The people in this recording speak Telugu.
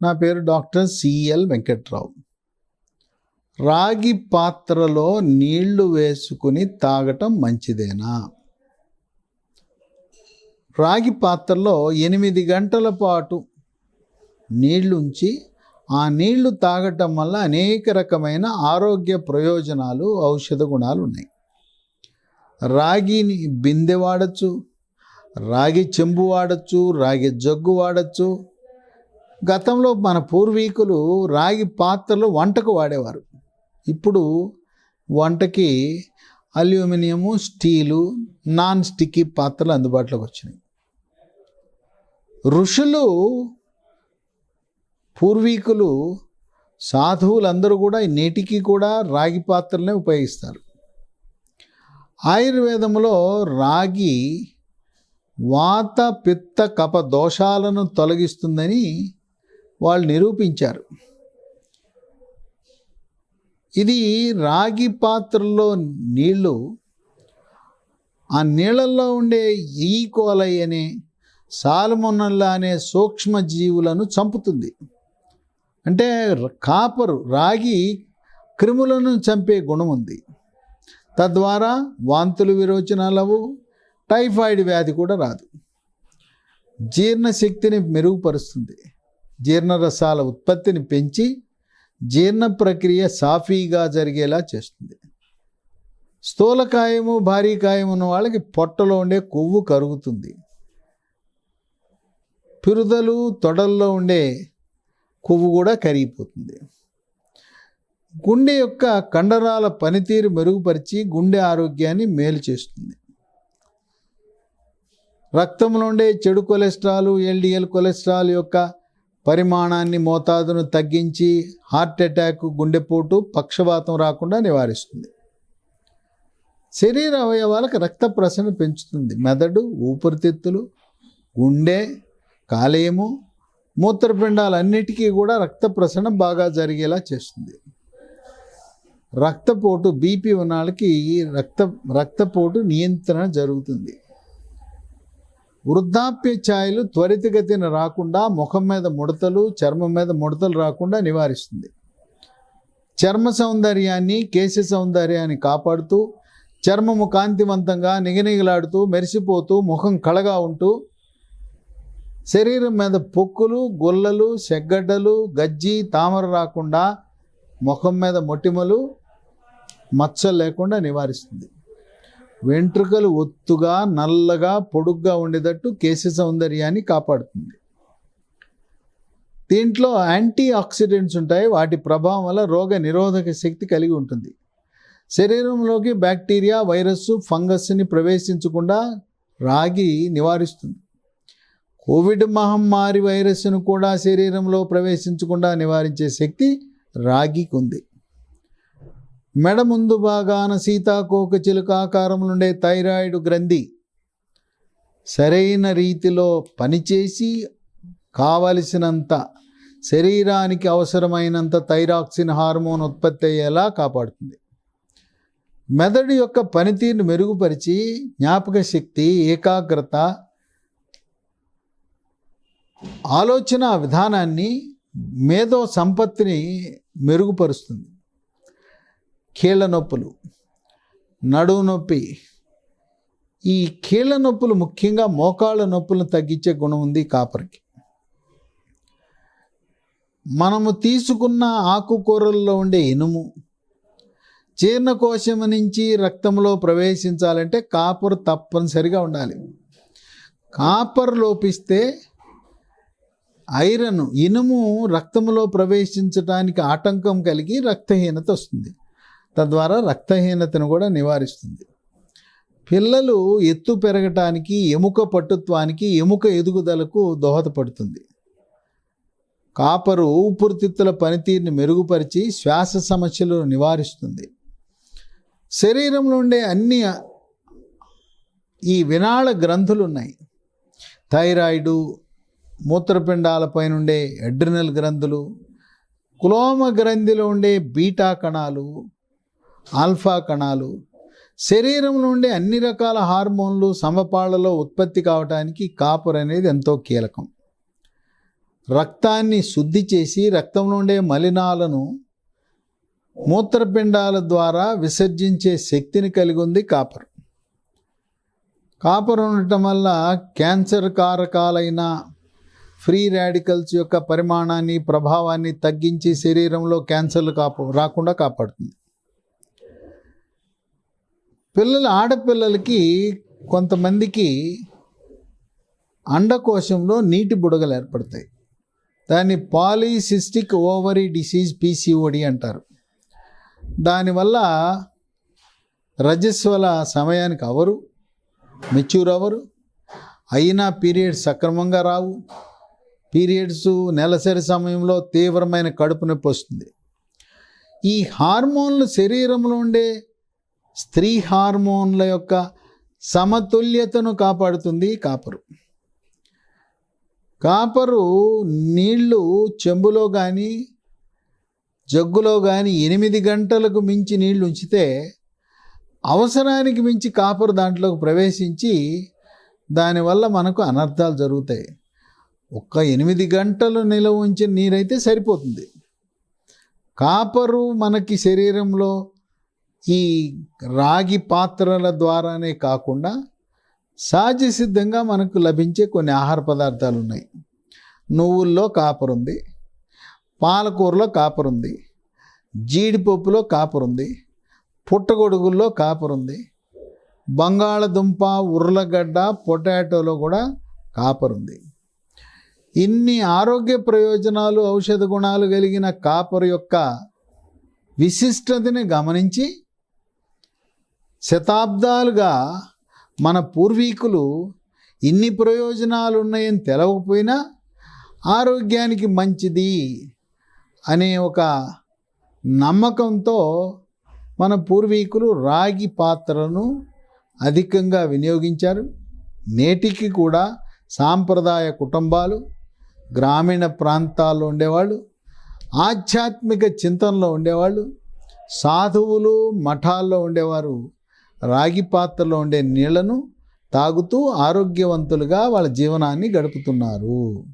నా పేరు డాక్టర్ సిఎల్ వెంకట్రావు. రాగి పాత్రలో నీళ్ళు వేసుకుని తాగటం మంచిదేనా? రాగి పాత్రలో ఎనిమిది గంటల పాటు నీళ్ళుంచి ఆ నీళ్ళు తాగటం వల్ల అనేక రకమైన ఆరోగ్య ప్రయోజనాలు ఔషధ గుణాలు ఉన్నాయి రాగిని బిందె వాడచ్చు రాగి చెంబు వాడచ్చు రాగి జగ్గు వాడచ్చు గతంలో మన పూర్వీకులు రాగి పాత్రలు వంటకు వాడేవారు. ఇప్పుడు వంటకి అల్యూమినియము స్టీలు నాన్ స్టిక్కీ పాత్రలు అందుబాటులోకి వచ్చినాయి. ఋషులు పూర్వీకులు సాధువులందరూ కూడా నేటికి కూడా రాగి పాత్రలనే ఉపయోగిస్తారు. ఆయుర్వేదంలో రాగి వాత పిత్త కప దోషాలను తొలగిస్తుందని వాళ్ళు నిరూపించారు. ఇది రాగి పాత్రలో నీళ్ళు ఆ నీళ్ళల్లో ఉండే ఈ కోలై అనే సాల్మొనల్లా అనే సూక్ష్మ జీవులను చంపుతుంది. అంటే కాపరు రాగి క్రిములను చంపే గుణం ఉంది. తద్వారా వాంతులు విరోచనాలవు టైఫాయిడ్ వ్యాధి కూడా రాదు. జీర్ణశక్తిని మెరుగుపరుస్తుంది. జీర్ణరసాల ఉత్పత్తిని పెంచి జీర్ణ ప్రక్రియ సాఫీగా జరిగేలా చేస్తుంది. స్థూలకాయము భారీ కాయం ఉన్న వాళ్ళకి పొట్టలో ఉండే కొవ్వు కరుగుతుంది. పిరుదలు తొడల్లో ఉండే కొవ్వు కూడా కరిగిపోతుంది. గుండె యొక్క కండరాల పనితీరు మెరుగుపరిచి గుండె ఆరోగ్యాన్ని మేలు చేస్తుంది. రక్తంలో ఉండే చెడు కొలెస్ట్రాల్ ఎల్డిఎల్ కొలెస్ట్రాల్ యొక్క పరిమాణాన్ని మోతాదును తగ్గించి హార్ట్ అటాక్ గుండెపోటు పక్షవాతం రాకుండా నివారిస్తుంది. శరీర అవయవాలకు రక్త ప్రసరణ పెంచుతుంది. మెదడు ఊపిరితిత్తులు గుండె కాలేయము మూత్రపిండాలన్నిటికీ కూడా రక్త ప్రసరణ బాగా జరిగేలా చేస్తుంది. రక్తపోటు బీపీ ఉన్న వాళ్ళకి రక్త రక్తపోటు నియంత్రణ జరుగుతుంది. వృద్ధాప్య ఛాయలు త్వరితగతిన రాకుండా ముఖం మీద ముడతలు చర్మం మీద ముడతలు రాకుండా నివారిస్తుంది. చర్మ సౌందర్యాన్ని కేశ సౌందర్యాన్ని కాపాడుతూ చర్మము కాంతివంతంగా నిగనిగలాడుతూ మెరిసిపోతూ ముఖం కళగా ఉంటూ శరీరం మీద పొక్కులు గొల్లలు సెగ్గడ్డలు గజ్జి తామర రాకుండా ముఖం మీద మొటిమలు మచ్చలు లేకుండా నివారిస్తుంది. వెంట్రుకలు ఒత్తుగా నల్లగా పొడుగ్గా ఉండేటట్టు కేశ సౌందర్యాన్ని కాపాడుతుంది. దీంట్లో యాంటీ ఆక్సిడెంట్స్ ఉంటాయి. వాటి ప్రభావం వల్ల రోగ నిరోధక శక్తి కలిగి ఉంటుంది. శరీరంలోకి బ్యాక్టీరియా వైరస్ ఫంగస్ని ప్రవేశించకుండా రాగి నివారిస్తుంది. కోవిడ్ మహమ్మారి వైరస్ను కూడా శరీరంలో ప్రవేశించకుండా నివారించే శక్తి రాగికి ఉంది మెడ ముందు భాగాన సీతాకోక చిలుక ఆకారంలో ఉండే థైరాయిడ్ గ్రంథి. సరైన రీతిలో పనిచేసి కావలసినంత శరీరానికి అవసరమైనంత థైరాక్సిన్ హార్మోన్ ఉత్పత్తి అయ్యేలా కాపాడుతుంది. మెదడు యొక్క పనితీరును మెరుగుపరిచి జ్ఞాపక శక్తి ఏకాగ్రత ఆలోచన విధానాన్ని మేధో సంపత్తిని మెరుగుపరుస్తుంది. కీళ్ళ నొప్పులు నడువు నొప్పి. ఈ కీళ్ళ నొప్పులు ముఖ్యంగా మోకాళ్ళ నొప్పులను తగ్గించే గుణం ఉంది కాపర్కి. మనము తీసుకున్న ఆకుకూరల్లో ఉండే ఇనుము జీర్ణకోశం నుంచి రక్తంలో ప్రవేశించాలంటే కాపర్ తప్పనిసరిగా ఉండాలి. కాపర్ లోపిస్తే ఐరన్ ఇనుము రక్తంలో ప్రవేశించడానికి ఆటంకం కలిగి రక్తహీనత వస్తుంది. తద్వారా రక్తహీనతను కూడా నివారిస్తుంది. పిల్లలు ఎత్తు పెరగటానికి ఎముక పట్టుత్వానికి ఎముక ఎదుగుదలకు దోహదపడుతుంది. కాపరు ఊపిరితిత్తుల పనితీరుని మెరుగుపరిచి శ్వాస సమస్యలు నివారిస్తుంది. శరీరంలో ఉండే అన్ని ఈ వినాళ గ్రంథులు ఉన్నాయి థైరాయిడు మూత్రపిండాలపై ఉండే ఎడ్రినల్ గ్రంథులు కులోమ గ్రంథిలో ఉండే బీటా కణాలు ఆల్ఫా కణాలు శరీరం నుండి అన్ని రకాల హార్మోన్లు సమపాళ్ళలో ఉత్పత్తి కావడానికి కాపర్ అనేది ఎంతో కీలకం. రక్తాన్ని శుద్ధి చేసి రక్తం నుండే మలినాలను మూత్రపిండాల ద్వారా విసర్జించే శక్తిని కలిగి ఉంది కాపర్. కాపర్ ఉండటం వల్ల క్యాన్సర్ కారకాలైన ఫ్రీ రాడికల్స్ యొక్క పరిమాణాన్ని ప్రభావాన్ని తగ్గించి శరీరంలో క్యాన్సర్లు కాపు రాకుండా కాపాడుతుంది. పిల్లలు ఆడపిల్లలకి కొంతమందికి అండకోశంలో నీటి బుడగలు ఏర్పడతాయి. దాన్ని పాలీసిస్టిక్ ఓవరీ డిసీజ్ పీసీఓడి అంటారు. దానివల్ల రజస్వల సమయానికి అవరు మెచ్యూర్ అవ్వరు అయినా పీరియడ్స్ సక్రమంగా రావు. పీరియడ్స్ నెలసరి సమయంలో తీవ్రమైన కడుపు నొప్పి వస్తుంది. ఈ హార్మోన్లు శరీరంలో ఉండే స్త్రీ హార్మోన్ల యొక్క సమతుల్యతను కాపాడుతుంది కాపరు. కాపరు నీళ్ళు చెంబులో కానీ జగ్గులో కానీ ఎనిమిది గంటలకు మించి నీళ్ళు ఉంచితే అవసరానికి మించి కాపరు దాంట్లోకి ప్రవేశించి దానివల్ల మనకు అనర్థాలు జరుగుతాయి. ఒక్క ఎనిమిది గంటలు నిలవ ఉంచిన నీరైతే సరిపోతుంది. కాపరు మనకి శరీరంలో ఈ రాగి పాత్రల ద్వారానే కాకుండా సహజ సిద్ధంగా మనకు లభించే కొన్ని ఆహార పదార్థాలు ఉన్నాయి. నువ్వుల్లో కాపర్ ఉంది. పాలకూరలో కాపర్ ఉంది. జీడిపప్పులో కాపర్ ఉంది. పుట్టగొడుగుల్లో కాపర్ ఉంది. బంగాళదుంప ఉర్లగడ్డ పొటాటోలో కూడా కాపర్ ఉంది. ఇన్ని ఆరోగ్య ప్రయోజనాలు ఔషధ గుణాలు కలిగిన కాపర్ యొక్క విశిష్టతని గమనించి శతాబ్దాలుగా మన పూర్వీకులు ఇన్ని ప్రయోజనాలు ఉన్నాయని తెలవకపోయినా ఆరోగ్యానికి మంచిది అనే ఒక నమ్మకంతో మన పూర్వీకులు రాగి పాత్రను అధికంగా వినియోగించారు. నేటికి కూడా సాంప్రదాయ కుటుంబాలు గ్రామీణ ప్రాంతాల్లో ఉండేవాళ్ళు ఆధ్యాత్మిక చింతనలో ఉండేవాళ్ళు సాధువులు మఠాల్లో ఉండేవారు. రాగి పాత్రలో ఉండే నీళ్ళను తాగుతూ ఆరోగ్యవంతులుగా వాళ్ళ జీవనాన్ని గడుపుతున్నారు.